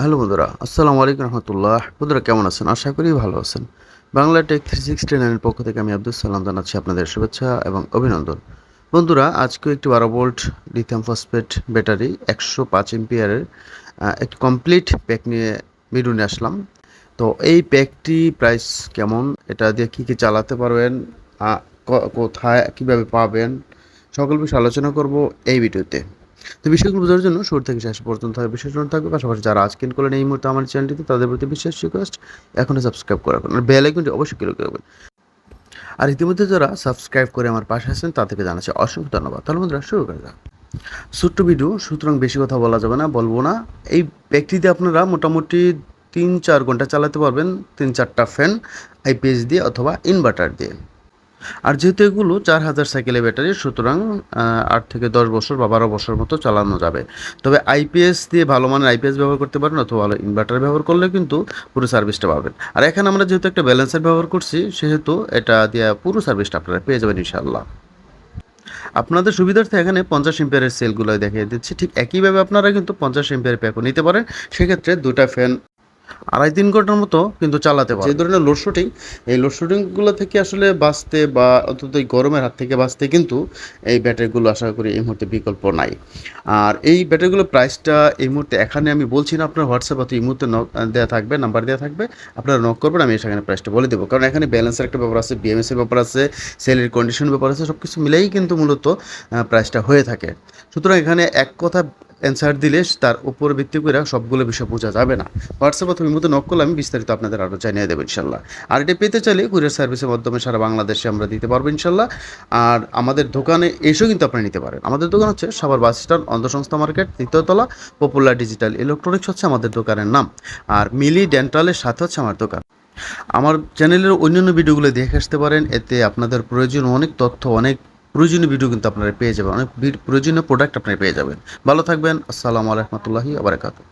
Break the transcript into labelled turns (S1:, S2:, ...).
S1: Hello বন্ধুরা, আসসালামু আলাইকুম রহমতুল্লাহ। বন্ধুরা, কেমন আছেন? আশা করি ভালো আছেন। বাংলা টেক থ্রি সিক্সটি নাইনের পক্ষ থেকে আমি আব্দুল সালাম জানাচ্ছি আপনাদের শুভেচ্ছা এবং অভিনন্দন। বন্ধুরা, আজকে একটি বারো ভোল্ট লিথিয়াম ফসফেট ব্যাটারি একশো পাঁচ এমপিয়ারের একটি কমপ্লিট প্যাক নিয়ে নিয়ে আসলাম। তো এই প্যাকটি প্রাইস কেমন? এটা দিয়ে কী কী চালাতে পারবেন? কোথায়, কীভাবে পাবেন? সকল বিষয়ে আলোচনা করব এই ভিডিওতে। তো বিষয়গুলো বোঝার জন্য শুরু থেকে শেষ পর্যন্ত থাকবে বিশেষ থাকবে। পাশাপাশি যারা আজকের করলেন এই মুহূর্তে আমার চ্যানেলটিতে, তাদের প্রতি বিশেষ রিকোয়েস্ট এখনই সাবস্ক্রাইব করে আর বেল আইকনটি অবশ্যই ক্লিক করবেন। আর ইতিমধ্যে যারা সাবস্ক্রাইব করে আমার পাশে আছেন, তাদেরকে জানাচ্ছি অসংখ্য ধন্যবাদ। তাহলে বন্ধুরা, শুরু করে যাক। ছোট্ট ভিডিও সুতরাং বেশি কথা বলা যাবে না, বলব না। এই ব্যক্তিতে আপনারা মোটামুটি তিন চার ঘণ্টা চালাতে পারবেন, তিন চারটা ফ্যান আইপিএস দিয়ে অথবা ইনভার্টার দিয়ে। আর যেহেতু এগুলো চার হাজার সাইকেলের ব্যাটারি সুতরাং আট থেকে দশ বছর বা বারো বছর মতো চালানো যাবে। তবে আইপিএস দিয়ে ভালো মানের আইপিএস ব্যবহার করতে পারেন অথবা ভালো ইনভার্টার ব্যবহার করলে কিন্তু পুরো সার্ভিসটা পাবেন। আর এখানে আমরা যেহেতু একটা ব্যালেন্সার ব্যবহার করছি, সেহেতু এটা দিয়ে পুরো সার্ভিসটা আপনারা পেয়ে যাবেন ইনশাল্লাহ আপনাদের সুবিধার্থে এখানে পঞ্চাশ এম্পিয়ারের সেলগুলো দেখিয়ে দিচ্ছি। ঠিক একইভাবে আপনারা কিন্তু পঞ্চাশ এম্পিয়ার প্যাকও নিতে পারেন। সেক্ষেত্রে দুটা ফ্যান আড়াই তিন ঘণ্টার মতো কিন্তু চালাতে পারে যে ধরনের লোডশুটিং এই লোডশুটিংগুলো থেকে আসলে বাঁচতে বা অন্তত এই গরমের হাত থেকে বাঁচতে কিন্তু এই ব্যাটারিগুলো আশা করি এই মুহূর্তে বিকল্প নাই। আর এই ব্যাটারিগুলোর প্রাইসটা এই মুহূর্তে এখানে আমি বলছি না আপনার হোয়াটসঅ্যাপ অথবা এই মুহূর্তে নক দেওয়া থাকবে নাম্বার দেওয়া থাকবে আপনারা নক করবেন আমি সেখানে প্রাইসটা বলে দেবো। কারণ এখানে ব্যালেন্সের একটা ব্যাপার আছে বিএমএস এর ব্যাপার আছে সেলের কন্ডিশন ব্যাপার আছে সব কিছু মিলেই কিন্তু মূলত প্রাইসটা হয়ে থাকে। সুতরাং এখানে এক কথা অ্যান্সার দিলে তার উপর ভিত্তি করে সবগুলো বিষয় বোঝা যাবে না। হোয়াটসঅ্যাপ অথবা মতো নক করলে আমি বিস্তারিত আপনাদের আরও জানিয়ে দেবো ইনশাল্লাহ। আর এটা পেতে চাইলে কুরিয়ার সার্ভিসের মাধ্যমে সারা বাংলাদেশে আমরা দিতে পারব ইনশাল্লাহ। আর আমাদের দোকানে এসেও কিন্তু আপনি নিতে পারেন। আমাদের দোকান হচ্ছে সাভার বাস স্ট্যান্ড অন্ধসংস্থা মার্কেট তৃতীয়তলা পপুলার ডিজিটাল ইলেকট্রনিক্স হচ্ছে আমাদের দোকানের নাম। আর মিলি ডেন্টালের সাথে হচ্ছে আমার দোকান। আমার চ্যানেলের অন্যান্য ভিডিওগুলো দেখে আসতে পারেন। এতে আপনাদের প্রয়োজন অনেক তথ্য, অনেক প্রয়োজনীয় ভিডিও কিন্তু আপনারা পেয়ে যাবেন। অনেক প্রয়োজনীয় প্রোডাক্ট আপনারা পেয়ে যাবেন। ভালো থাকবেন। আসসালামু আলাইকুম রহমতুল্লাহি আবরাকাতু